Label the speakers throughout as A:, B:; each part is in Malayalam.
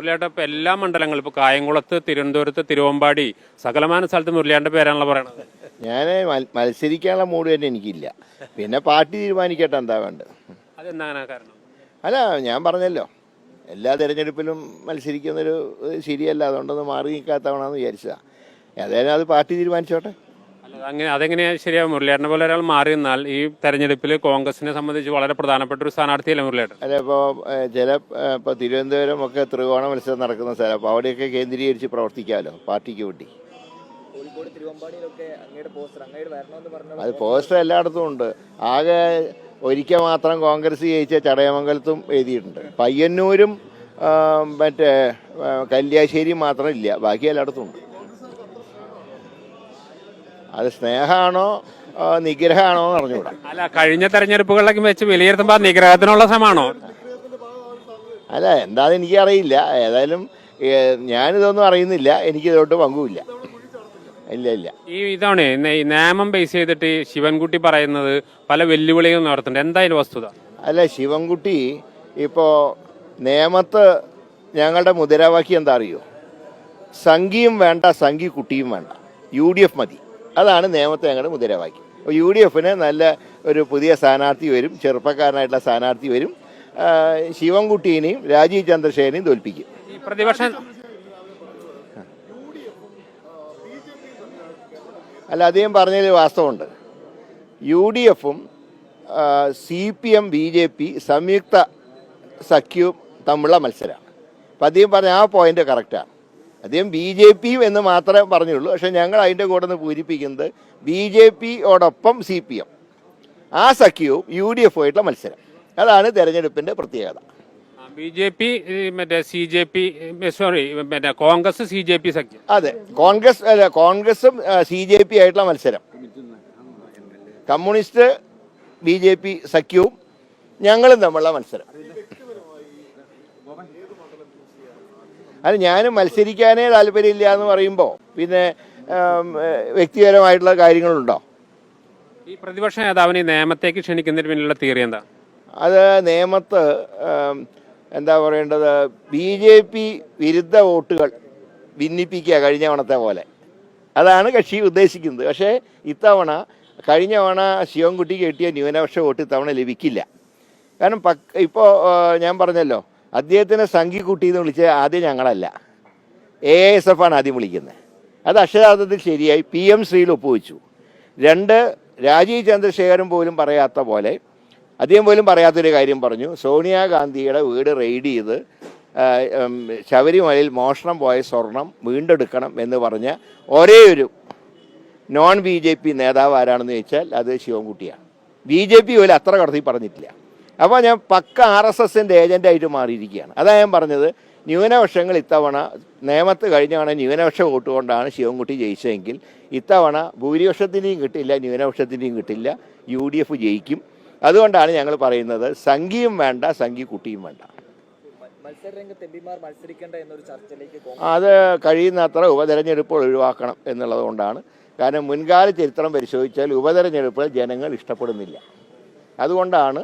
A: മുരളിയേട്ട ഇപ്പം എല്ലാ മണ്ഡലങ്ങളും ഇപ്പോൾ കായംകുളത്ത് തിരുവനന്തപുരത്ത് തിരുവമ്പാടി സകലമാന സ്ഥലത്ത് മുരളിയാട്ട പേരാണല്ലോ പറയണത്.
B: ഞാൻ മത്സരിക്കാനുള്ള മൂഡ് തന്നെ എനിക്കില്ല. പിന്നെ പാർട്ടി തീരുമാനിക്കട്ടെ എന്താ വേണ്ടത്.
A: അതെന്താണ് കാരണം?
B: അല്ല ഞാൻ പറഞ്ഞല്ലോ. എല്ലാ തിരഞ്ഞെടുപ്പിലും മത്സരിക്കുന്നൊരു ശരിയല്ല അതുകൊണ്ടൊന്ന് മാറി നിൽക്കാത്തവണെന്ന് വിചാരിച്ചതാണ് ഏതായാലും അത് പാർട്ടി തീരുമാനിച്ചോട്ടെ.
A: അങ്ങനെ അതെങ്ങനെയാ ശരിയാവും മുരളിയേട്ടനെ പോലെ ഒരാൾ മാറി നിന്നാൽ ഈ തെരഞ്ഞെടുപ്പിൽ കോൺഗ്രസിനെ സംബന്ധിച്ച് വളരെ പ്രധാനപ്പെട്ട ഒരു സ്ഥാനാർത്ഥിയല്ലേ മുരളിയേട്ടൻ?
B: അല്ല ഇപ്പോൾ ചില ഇപ്പോൾ തിരുവനന്തപുരം ഒക്കെ ത്രികോണ മത്സരം നടക്കുന്ന സ്ഥലം അപ്പോൾ അവിടെയൊക്കെ കേന്ദ്രീകരിച്ച് പ്രവർത്തിക്കാമല്ലോ പാർട്ടിക്ക് വേണ്ടി? അത് പോസ്റ്റർ എല്ലായിടത്തും ഉണ്ട്. ആകെ ഒരിക്കൽ മാത്രം കോൺഗ്രസ് ജയിച്ച ചടയമംഗലത്തും എഴുതിയിട്ടുണ്ട്. പയ്യന്നൂരും മറ്റേ കല്യാശ്ശേരിയും മാത്രം ഇല്ല ബാക്കി എല്ലായിടത്തും ഉണ്ട്. അത് സ്നേഹമാണോ നിഗ്രഹമാണോ എന്ന് അറിഞ്ഞുകൂടാ.
A: അല്ല കഴിഞ്ഞ തെരഞ്ഞെടുപ്പുകളിലൊക്കെ വെച്ച് വിലയിരുത്തുമ്പോൾ നിഗ്രഹത്തിനുള്ള സമാണോ
B: അല്ല എന്താണെന്ന് എനിക്കറിയില്ല. ഏതായാലും ഞാനിതൊന്നും അറിയുന്നില്ല. എനിക്ക് എനിക്കിതോട്ട് പങ്കുമില്ല ഇല്ല ഇല്ല.
A: ഈ ഇതാണ് നിയമം ബേസ് ചെയ്തിട്ട് ശിവൻകുട്ടി പറയുന്നത് പല വെല്ലുവിളികളും നടത്തുന്നുണ്ട് എന്തായാലും വസ്തുത?
B: അല്ല ശിവൻകുട്ടി ഇപ്പോൾ നിയമത്ത് ഞങ്ങളുടെ മുദ്രാവാക്യം എന്താ അറിയോ? സംഘിയും വേണ്ട സംഘി കുട്ടിയും വേണ്ട. യു ഡി എഫ് മതി. അതാണ് നിയമത്തെ ഞങ്ങളുടെ മുദ്രാവാക്യം അപ്പോൾ യു ഡി എഫിന് നല്ല ഒരു പുതിയ സ്ഥാനാർത്ഥി വരും ചെറുപ്പക്കാരനായിട്ടുള്ള സ്ഥാനാർത്ഥി വരും. ശിവൻകുട്ടീനെയും രാജീവ് ചന്ദ്രശേഖരനെയും തോൽപ്പിക്കും.
A: പ്രതിപക്ഷം
B: അല്ല അദ്ദേഹം പറഞ്ഞതിൽ വാസ്തവമുണ്ട്. യു ഡി എഫും C P M B J P സംയുക്ത സഖ്യവും തമ്മിലുള്ള മത്സരമാണ് അപ്പം അദ്ദേഹം പറഞ്ഞ ആ പോയിന്റ് കറക്റ്റാണ് അദ്ദേഹം ബി ജെ പിയും എന്ന് മാത്രമേ പറഞ്ഞുള്ളൂ. പക്ഷേ ഞങ്ങൾ അതിന്റെ കൂടെ നിന്ന് പൂരിപ്പിക്കുന്നത് ബി ജെ പിയോടൊപ്പം സി പി എം. ആ സഖ്യവും യു ഡി എഫ് ആയിട്ടുള്ള മത്സരം. അതാണ് തെരഞ്ഞെടുപ്പിന്റെ പ്രത്യേകത.
A: ബി ജെ പി മറ്റേ സി ജെ പി സോറി മറ്റേ കോൺഗ്രസ് സി ജെ പി സഖ്യം.
B: അതെ കോൺഗ്രസ് അല്ല കോൺഗ്രസും സി ജെ പി ആയിട്ടുള്ള മത്സരം. കമ്മ്യൂണിസ്റ്റ് ബി ജെ പി സഖ്യവും ഞങ്ങളും തമ്മിലുള്ള മത്സരം. അത് ഞാനും മത്സരിക്കാനേ താല്പര്യമില്ല എന്ന് പറയുമ്പോൾ പിന്നെ വ്യക്തിപരമായിട്ടുള്ള കാര്യങ്ങളുണ്ടോ?
A: ഈ പ്രതിപക്ഷ നേതാവിനെ നിയമത്തേക്ക് ക്ഷണിക്കുന്നതിന് പിന്നിലുള്ള തിയറി എന്താ?
B: അത് നിയമത്ത് എന്താ പറയേണ്ടത്? ബി ജെ പി വിരുദ്ധ വോട്ടുകൾ ഭിന്നിപ്പിക്കുക കഴിഞ്ഞ തവണത്തെ പോലെ. അതാണ് കക്ഷി ഉദ്ദേശിക്കുന്നത്. പക്ഷേ ഇത്തവണ കഴിഞ്ഞ തവണ ശിവൻകുട്ടിക്ക് കിട്ടിയ ന്യൂനപക്ഷ വോട്ട് ഇത്തവണ ലഭിക്കില്ല. കാരണം പക്ക് ഇപ്പോൾ ഞാൻ പറഞ്ഞല്ലോ അദ്ദേഹത്തിനെ സംഘി കുട്ടി എന്ന് വിളിച്ച ആദ്യം ഞങ്ങളല്ല. എ എസ് എഫ് ആണ് ആദ്യം വിളിക്കുന്നത്. അത് അക്ഷരാർത്ഥത്തിൽ ശരിയായി പി എം ശ്രീയിൽ ഒപ്പുവെച്ചു. രണ്ട് രാജീവ് ചന്ദ്രശേഖരൻ പോലും പറയാത്ത പോലെ അദ്ദേഹം പോലും പറയാത്തൊരു കാര്യം പറഞ്ഞു. സോണിയാഗാന്ധിയുടെ വീട് റെയ്ഡ് ചെയ്ത് ശബരിമലയിൽ മോഷണം പോയ സ്വർണം വീണ്ടെടുക്കണം എന്ന് പറഞ്ഞ ഒരേ ഒരു നോൺ ബി ജെ പി നേതാവ് ആരാണെന്ന് ചോദിച്ചാൽ അത് ശിവൻകുട്ടിയാണ്. ബി ജെ പി പോലും അത്ര കടത്തി പറഞ്ഞിട്ടില്ല. അപ്പോൾ ഞാൻ പക്ക ആർ എസ് എസിന്റെ ഏജന്റായിട്ട് മാറിയിരിക്കുകയാണ്. അതാണ് ഞാൻ പറഞ്ഞത് ന്യൂനപക്ഷങ്ങൾ ഇത്തവണ നേമത്ത് കഴിഞ്ഞ തവണ ന്യൂനപക്ഷ വോട്ട് കൊണ്ടാണ് ശിവൻകുട്ടി ജയിച്ചതെങ്കിൽ ഇത്തവണ ഭൂരിപക്ഷത്തിന്റെയും കിട്ടില്ല ന്യൂനപക്ഷത്തിന്റെയും കിട്ടില്ല യു ഡി എഫ് ജയിക്കും. അതുകൊണ്ടാണ് ഞങ്ങൾ പറയുന്നത് സംഘിയും വേണ്ട സംഘി കുട്ടിയും വേണ്ട. അത് കഴിയുന്നത്ര ഉപതെരഞ്ഞെടുപ്പുകൾ ഒഴിവാക്കണം എന്നുള്ളത് കൊണ്ടാണ്. കാരണം മുൻകാല ചരിത്രം പരിശോധിച്ചാൽ ഉപതെരഞ്ഞെടുപ്പുകൾ ജനങ്ങൾ ഇഷ്ടപ്പെടുന്നില്ല. അതുകൊണ്ടാണ്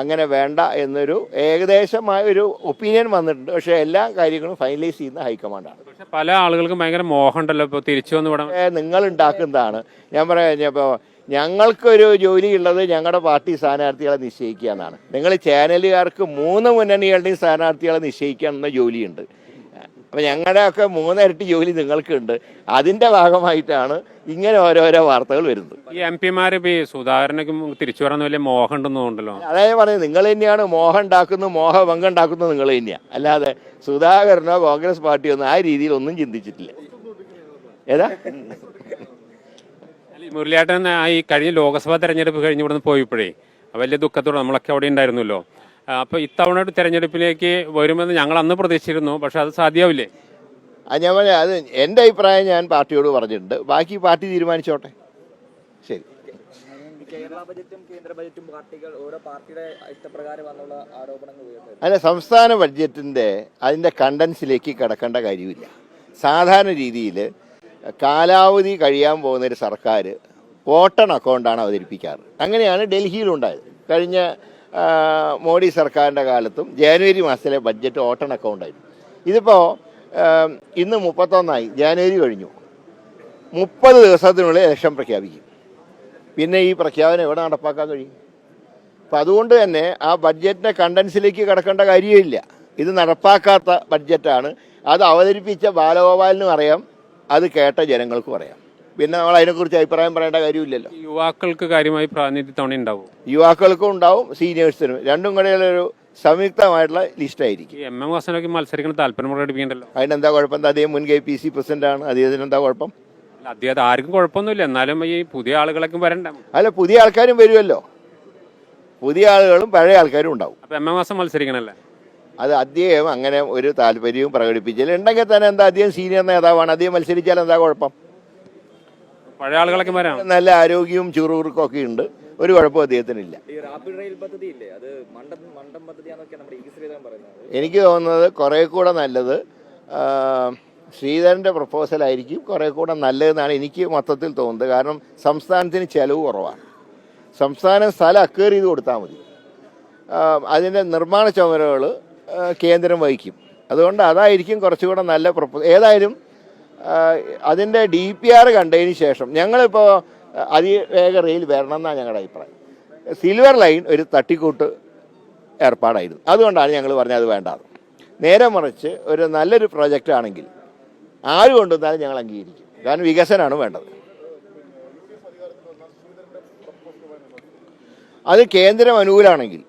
B: അങ്ങനെ വേണ്ട എന്നൊരു ഏകദേശമായ ഒരു ഒപ്പീനിയൻ വന്നിട്ടുണ്ട്. പക്ഷേ എല്ലാ കാര്യങ്ങളും ഫൈനലൈസ് ചെയ്യുന്ന ഹൈക്കമാൻഡാണ്
A: പക്ഷേ പല ആളുകൾക്കും ഭയങ്കര മോഹം ഉണ്ടല്ലോ ഇപ്പോൾ തിരിച്ചു വന്ന് ഇവിടെ.
B: നിങ്ങൾ ഉണ്ടാക്കുന്നതാണ്. ഞാൻ പറയാം ഇപ്പോൾ ഞങ്ങൾക്കൊരു ജോലി ഉള്ളത് ഞങ്ങളുടെ പാർട്ടി സ്ഥാനാർത്ഥികളെ നിശ്ചയിക്കുക എന്നാണ്. നിങ്ങൾ ചാനലുകാർക്ക് മൂന്ന് മുന്നണികളുടെയും സ്ഥാനാർത്ഥികളെ നിശ്ചയിക്കുക എന്ന ജോലിയുണ്ട്. അപ്പം ഞങ്ങളുടെ ഒക്കെ മൂന്നിരട്ടി ജോലി നിങ്ങൾക്കുണ്ട്. അതിന്റെ ഭാഗമായിട്ടാണ് ഇങ്ങനെ ഓരോരോ വാർത്തകൾ വരുന്നത്.
A: ഈ എം പിമാർ സുധാകരനൊക്കെ തിരിച്ചു വരാൻ വലിയ മോഹം ഉണ്ടെന്നുണ്ടല്ലോ
B: അതായത് പറയുന്നത് നിങ്ങൾ തന്നെയാണ് മോഹം ഉണ്ടാക്കുന്നത് മോഹ പങ്ക് ഉണ്ടാക്കുന്നത് നിങ്ങൾ തന്നെയാണ് അല്ലാതെ സുധാകരനോ കോൺഗ്രസ് പാർട്ടിയോ ഒന്നും ആ രീതിയിൽ ഒന്നും ചിന്തിച്ചിട്ടില്ല. ഏതാ?
A: മുരളിയാട്ടൻ ഈ കഴിഞ്ഞ ലോക്സഭാ തെരഞ്ഞെടുപ്പ് കഴിഞ്ഞ് ഇവിടുന്ന് പോയപ്പോഴേ വലിയ ദുഃഖത്തോടെ നമ്മളൊക്കെ അവിടെ ഉണ്ടായിരുന്നല്ലോ. ആ, അപ്പൊ ഇത്തവണ തെരഞ്ഞെടുപ്പിലേക്ക് വരുമെന്ന് ഞങ്ങൾ അന്ന് പ്രതീക്ഷിച്ചിരുന്നു പക്ഷെ അത് സാധ്യമാവില്ലേ
B: ഞാൻ പറഞ്ഞ അത് എന്റെ അഭിപ്രായം ഞാൻ പാർട്ടിയോട് പറഞ്ഞിട്ടുണ്ട്. ബാക്കി പാർട്ടി തീരുമാനിച്ചോട്ടെ. ശരി.
C: ഈ കേരള ബജറ്റും കേന്ദ്ര ബജറ്റും പാർട്ടികൾ ഓരോ പാർട്ടിയുടെ ഇഷ്ടപ്രകാരം വന്നുള്ള ആരോപണങ്ങൾ
B: അല്ല സംസ്ഥാന ബഡ്ജറ്റിന്റെ അതിന്റെ കണ്ടൻസിലേക്ക് കിടക്കേണ്ട കാര്യമില്ല. സാധാരണ രീതിയിൽ കാലാവധി കഴിയാൻ പോകുന്ന ഒരു സർക്കാർ വോട്ടൺ അക്കൗണ്ടാണ് അവതരിപ്പിക്കാറ്. അങ്ങനെയാണ് ഡൽഹിയിലുണ്ടായത്. കഴിഞ്ഞ മോഡി സർക്കാരിന്റെ കാലത്തും ജാനുവരി മാസത്തിലെ ബഡ്ജറ്റ് ഓട്ടൺ അക്കൗണ്ടായിരുന്നു ഇതിപ്പോൾ ഇന്ന് മുപ്പത്തൊന്നായി ജാനുവരി കഴിഞ്ഞു. മുപ്പത് ദിവസത്തിനുള്ളിൽ ഇലക്ഷൻ പ്രഖ്യാപിക്കും. പിന്നെ ഈ പ്രഖ്യാപനം എവിടെ നടപ്പാക്കാൻ കഴിയും? അപ്പം അതുകൊണ്ട് തന്നെ ആ ബഡ്ജറ്റിന്റെ കണ്ടൻസിലേക്ക് കിടക്കേണ്ട കാര്യമില്ല. ഇത് നടപ്പാക്കാത്ത ബഡ്ജറ്റാണ്. അത് അവതരിപ്പിച്ച ബാലഗോപാലിനും അറിയാം അത് കേട്ട ജനങ്ങൾക്കും അറിയാം. പിന്നെ നമ്മൾ അതിനെക്കുറിച്ച് അഭിപ്രായം പറയേണ്ട കാര്യമില്ലല്ലോ.
A: യുവാക്കൾക്ക് കാര്യമായി പ്രാതിനിധ്യം തവണ ഉണ്ടാവും.
B: യുവാക്കൾക്കും ഉണ്ടാവും സീനിയേഴ്സിനും. രണ്ടും കൂടെയുള്ളൊരു സംയുക്തമായിട്ടുള്ള ലിസ്റ്റ്
A: ആയിരിക്കും എം എം ഹസനൊക്കെ മത്സരിക്കുന്ന താല്പര്യം പ്രകടിപ്പിക്കണ്ടല്ലോ
B: അതിനെന്താ കുഴപ്പം? എന്താ അദ്ദേഹം മുൻ കെ പി സി പ്രസിഡന്റാണ് അദ്ദേഹത്തിന് എന്താ കുഴപ്പം?
A: അല്ല, അദ്ദേഹം ആർക്കും കുഴപ്പമൊന്നുമില്ല. എന്നാലും ഈ പുതിയ ആളുകളൊക്കെ വരണ്ട.
B: അല്ല പുതിയ ആൾക്കാരും വരുമല്ലോ. പുതിയ ആളുകളും പഴയ ആൾക്കാരും ഉണ്ടാവും.
A: അപ്പൊ എം എം വാസം മത്സരിക്കണല്ലേ?
B: അത് അദ്ദേഹം അങ്ങനെ ഒരു താല്പര്യവും പ്രകടിപ്പിച്ചില്ല ഉണ്ടെങ്കിൽ തന്നെ എന്താ അദ്ദേഹം സീനിയർ നേതാവാണ്. അദ്ദേഹം മത്സരിച്ചാൽ എന്താ കുഴപ്പം?
A: പഴയ ആളുകളൊക്കെ വരാം.
B: നല്ല ആരോഗ്യവും ചുറുകുറുക്കും ഒക്കെ ഉണ്ട്. ഒരു കുഴപ്പവും അദ്ദേഹത്തിനില്ല.
C: ഈ റാപ്പിഡ് റെയിൽ പദ്ധതി ഇല്ലേ അത് മണ്ടൻ മണ്ടൻ പദ്ധതിയാന്നൊക്കെ നമ്മുടെ ഇ ശ്രീധരൻ പറയുന്നത്.
B: എനിക്ക് തോന്നുന്നത് കുറെ കൂടെ നല്ലത് ശ്രീധരന്റെ പ്രപ്പോസൽ ആയിരിക്കും കുറെ കൂടെ നല്ലതെന്നാണ് എനിക്ക് മൊത്തത്തിൽ തോന്നുന്നത്. കാരണം സംസ്ഥാനത്തിന് ചെലവ് കുറവാണ്. സംസ്ഥാനം സ്ഥലം അക്വയർ ചെയ്ത് കൊടുത്താൽ മതി. അതിന്റെ നിർമ്മാണ ചുമതലകൾ കേന്ദ്രം വഹിക്കും. അതുകൊണ്ട് അതായിരിക്കും കുറച്ചുകൂടെ നല്ല പ്രപ്പോ ഏതായാലും അതിന്റെ ഡി പി ആർ കണ്ടതിന് ശേഷം ഞങ്ങളിപ്പോൾ അതിവേഗ റെയിൽ വരണം എന്നാണ് ഞങ്ങളുടെ അഭിപ്രായം. സിൽവർ ലൈൻ ഒരു തട്ടിക്കൂട്ട് ഏർപ്പാടായിരുന്നു. അതുകൊണ്ടാണ് ഞങ്ങൾ പറഞ്ഞത് അത് വേണ്ടത് നേരെ മറിച്ച് ഒരു നല്ലൊരു പ്രോജക്റ്റ് ആണെങ്കിൽ ആര് കൊണ്ടുവന്നാലും ഞങ്ങൾ അംഗീകരിക്കും. കാരണം വികസനമാണ് വേണ്ടത്. അത് കേന്ദ്രം അനുകൂലമാണെങ്കിൽ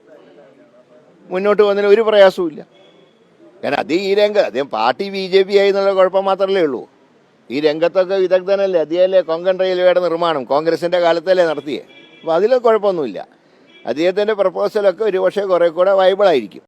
B: മുന്നോട്ട് പോകുന്നതിന് ഒരു പ്രയാസവും ഇല്ല കാരണം അത് ഈ രംഗം അദ്ദേഹം പാർട്ടി ബി ജെ പി ആയി എന്നുള്ള കുഴപ്പം മാത്രമല്ലേ ഉള്ളൂ. ഈ രംഗത്തൊക്കെ വിദഗ്ധനല്ലേ? അദ്ദേഹമല്ലേ കൊങ്കൺ റെയിൽവേയുടെ നിർമ്മാണം? കോൺഗ്രസിന്റെ കാലത്തല്ലേ നടത്തിയേ? അപ്പോൾ അതിൽ കുഴപ്പമൊന്നുമില്ല. അദ്ദേഹത്തിന്റെ പ്രപ്പോസലൊക്കെ ഒരുപക്ഷെ കുറേ കൂടെ വൈബിളായിരിക്കും.